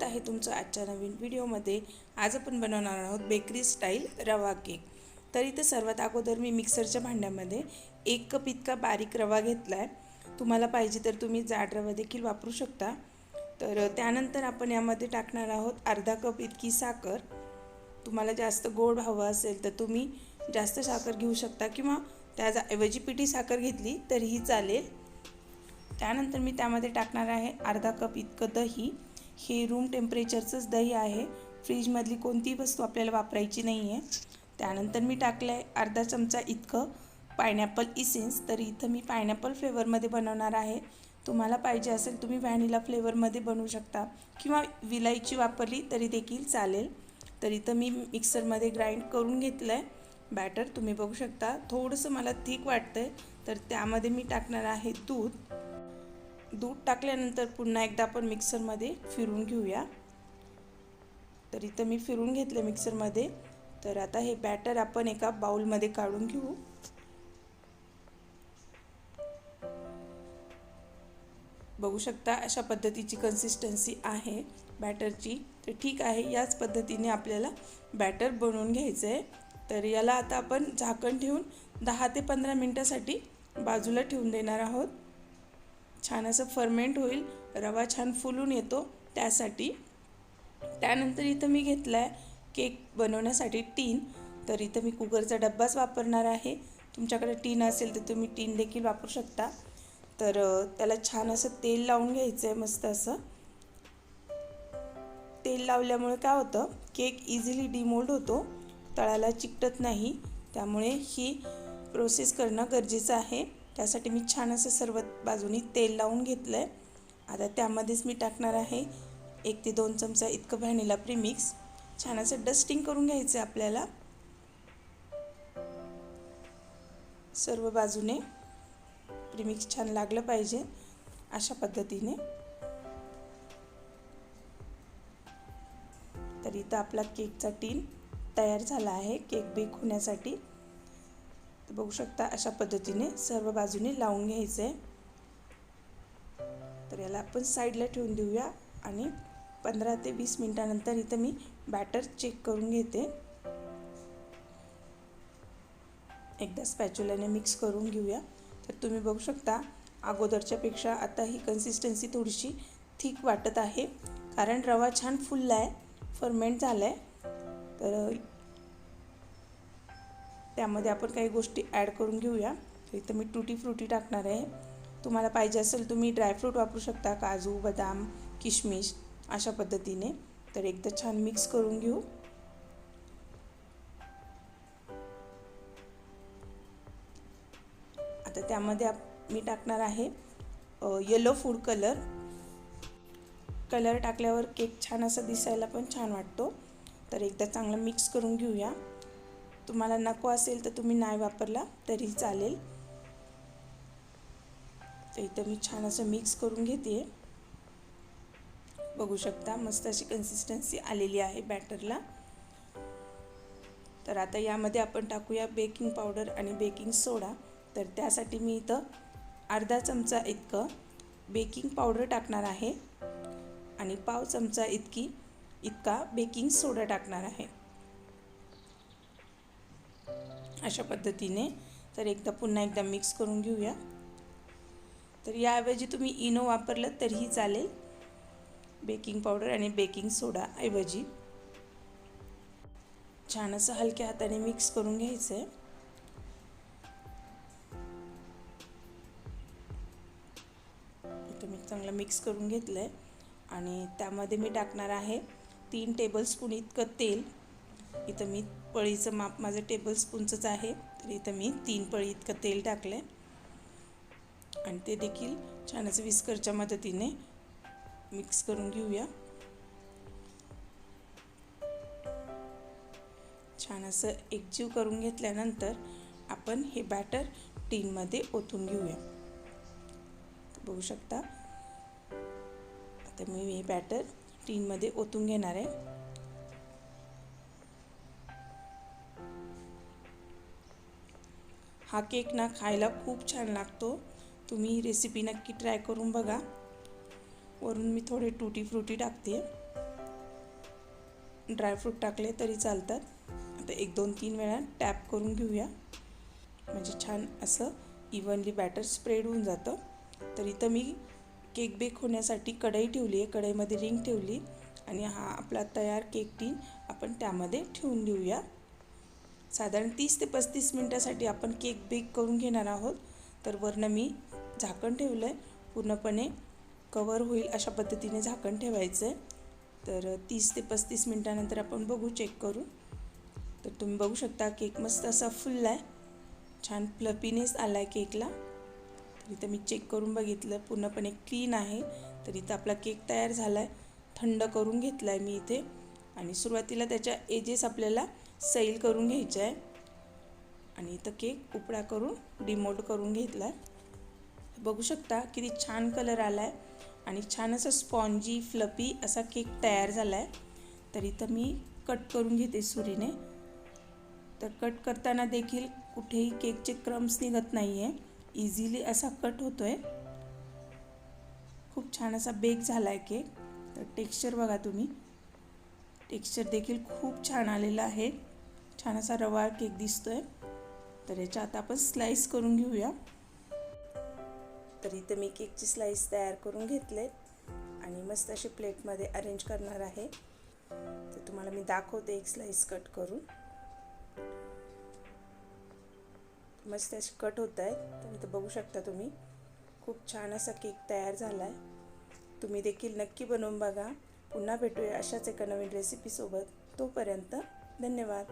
स्वागत आहे तुमचं आजच्या नवीन व्हिडिओमध्ये. आज आपण बनवणार आहोत बेकरी स्टाईल रवा केक. तर इथं सर्वात अगोदर मी मिक्सरच्या भांड्यामध्ये एक कप इतका बारीक रवा घेतला आहे तुम्हाला पाहिजे तर तुम्ही जाड रवा देखील वापरू शकता. तर त्यानंतर आपण यामध्ये टाकणार आहोत अर्धा कप इतकी साखर. तुम्हाला जास्त गोड हवं असेल तर तुम्ही जास्त साखर घेऊ शकता किंवा त्याऐवजी पिठी साखर घेतली तरीही चालेल. त्यानंतर मी त्यामध्ये टाकणार आहे अर्धा कप इतकं दही. हे रूम टेम्परेचरचंच दही आहे. फ्रीजमधली कोणतीही वस्तू आपल्याला वापरायची नाही आहे त्यानंतर मी टाकलं आहे अर्धा चमचा इतकं पायनॅपल इसेन्स तर इथं मी पायनॅपल फ्लेवरमध्ये बनवणार आहे. तुम्हाला पाहिजे असेल तुम्ही व्हॅनिला फ्लेवरमध्ये बनवू शकता. किंवा विलायची वापरली तरी देखील चालेल. तर इथं मी मिक्सरमध्ये ग्राइंड करून घेतलं आहे बॅटर तुम्ही बघू शकता. थोडंसं मला थिक वाटतं आहे तर त्यामध्ये मी टाकणार आहे दूध. दूध टाकल्यानंतर पुन्हा एकदा आपण मिक्सरमध्ये फिरून घेऊया. तर इथं मी फिरून घेतलं मिक्सरमध्ये. तर आता हे बॅटर आपण एका बाउलमध्ये काढून घेऊ. बघू शकता अशा पद्धतीची कन्सिस्टन्सी आहे बॅटरची. तर ठीक आहे याच पद्धतीने आपल्याला बॅटर बनवून घ्यायचं आहे तर याला आता आपण झाकण ठेवून दहा ते पंधरा मिनटासाठी बाजूला ठेवून देणार आहोत. छान असं फर्मेंट होईल रवा छान फुलून येतो त्यासाठी. त्यानंतर इथं मी घेतला आहे केक बनवण्यासाठी टीन तर इथं मी कुकरचा डब्बाच वापरणार आहे. तुमच्याकडे टीन असेल तर तुम्ही टीन देखील वापरू शकता. तर त्याला छान असं तेल लावून घ्यायचं आहे मस्त असं. तेल लावल्यामुळे काय होतं केक इझिली डिमोल्ड होतो. तळाला चिकटत नाही. त्यामुळे ही प्रोसेस करणं गरजेचं आहे. त्यासाठी मी छान असं सर्व बाजूनी तेल लावून घेतलं आहे आता त्यामध्येच मी टाकणार आहे एक ते दोन चमचा इतकं व्हॅनिला प्रीमिक्स. छान असं डस्टिंग करून घ्यायचं आहे आपल्याला. सर्व बाजूने प्रीमिक्स छान लागलं पाहिजे अशा पद्धतीने. तर इथं आपला केकचा टीन तयार झाला आहे केक बेक होण्यासाठी. तर बघू शकता अशा पद्धतीने सर्व बाजूने लावून घ्यायचं. आहे तर याला आपण साईडला ठेवून देऊया आणि पंधरा ते वीस मिनटानंतर इथं मी बॅटर चेक करून घेते. एकदा स्पॅच्युलाने मिक्स करून घेऊया. तर तुम्ही बघू शकता अगोदरच्यापेक्षा आता ही कन्सिस्टन्सी थोडीशी थिक वाटत आहे. कारण रवा छान फुलला आहे फर्मेंट झाला आहे तर त्यामध्ये आपण काही गोष्टी ॲड करून घेऊया. तर इथं मी टुटी फ्रुटी टाकणार आहे. तुम्हाला पाहिजे असेल तुम्ही ड्रायफ्रूट वापरू शकता. काजू बदाम किशमिश अशा पद्धतीने. तर एकदा छान मिक्स करून घेऊ. आता त्यामध्ये मी टाकणार आहे येलो फूड कलर कलर टाकल्यावर केक छान असा दिसायला पण छान वाटतो. तर एकदा चांगलं मिक्स करून घेऊया. तुम्हाला नको असेल तर तुम्ही नाही वापरला तरी चालेल. तर इथं मी छान असं मिक्स करून घेते. बघू शकता मस्त अशी कन्सिस्टन्सी आलेली आहे बॅटरला तर आता यामध्ये आपण टाकूया बेकिंग पावडर आणि बेकिंग सोडा तर त्यासाठी मी इथं अर्धा चमचा इतकं बेकिंग पावडर टाकणार आहे. आणि पाव चमचा इतकी इतका बेकिंग सोडा टाकणार आहे. अशा पद्धतीने. तर एकदा पुन्हा एकदा मिक्स करून घेऊया. तर याऐवजी तुम्ही इनो वापरलं तरीही चालेल. बेकिंग पावडर आणि बेकिंग सोडा ऐवजी. छान असं हलक्या हाताने मिक्स करून घ्यायचं आहे मी चांगलं मिक्स करून घेतलं आहे आणि त्यामध्ये मी टाकणार आहे तीन टेबलस्पून इतकं तेल. इथं मी पळीचं माप माझं टेबलस्पूनचंच आहे. तर इथं मी तीन पळी इतकं तेल टाकलं आहे आणि ते देखील छान असं विस्करच्या मदतीने मिक्स करून घेऊया. छान असं एकजीव करून घेतल्यानंतर आपण हे बॅटर टीनमध्ये ओतून घेऊया. बघू शकता. आता मी हे बॅटर टीनमध्ये ओतून घेणार आहे. हा केक ना खायला खूप छान लागतो. तुम्ही रेसिपी नक्की ट्राय करून बघा. वरून मी थोडे टुटी फ्रुटी टाकते. ड्रायफ्रूट टाकले तरी चालतात. आता एक दोन तीन वेळा टॅप करून घेऊया. म्हणजे छान असं इव्हनली बॅटर स्प्रेड होऊन जातं. तर इथं मी केक बेक होण्यासाठी कढई ठेवली आहे. कढईमध्ये रिंग ठेवली. आणि हा आपला तयार केक टीन आपण त्यामध्ये ठेवून देऊया. साधारण तीस ते पस्तीस मिनटासाठी आपण केक बेक करून घेणार आहोत. तर वरनं मी झाकण ठेवलं आहे पूर्णपणे कवर होईल अशा पद्धतीने झाकण ठेवायचं आहे तर तीस ते पस्तीस मिनटानंतर आपण बघू चेक करू. तर तुम्ही बघू शकता केक मस्त असा फुलला आहे छान फ्लपीनेस आला आहे केकला. तर इथं मी चेक करून बघितलं. पूर्णपणे क्लीन आहे. तर इथं आपला केक तयार झाला आहे थंड करून घेतला आहे मी इथे. आणि सुरुवातीला त्याच्या एजेस आपल्याला सैल करून घ्यायचं आहे. आणि इथं केक उपडा करून डिमोल्ड करून घेतला आहे. बघू शकता किती छान कलर आला आहे आणि छान असं स्पॉन्जी फ्लपी असा केक तयार झाला आहे तर इथं मी कट करून घेते सुरीने. तर कट करताना देखील कुठेही केकचे क्रम्स निघत नाही आहे इझिली असा कट होतो आहे खूप छान असा बेक झाला आहे केक. तर टेक्स्चर बघा तुम्ही. टेक्स्चर देखील खूप छान आलेलं आहे. छान असा रवाळ केक दिसतोय. तर याच्या आता आपण स्लाईस करून घेऊया. तर इथं मी केकची स्लाईस तयार करून घेतले आणि मस्त अशी प्लेटमध्ये अरेंज करणार आहे. तर तुम्हाला मी दाखवते एक स्लाईस कट करून. मस्त असे कट होत आहेत तर इथं बघू शकता तुम्ही खूप छान असा केक तयार झाला आहे तुम्ही देखील नक्की बनवून बघा. पुन्हा भेटूया अशाच एका नवीन रेसिपीसोबत तोपर्यंत धन्यवाद.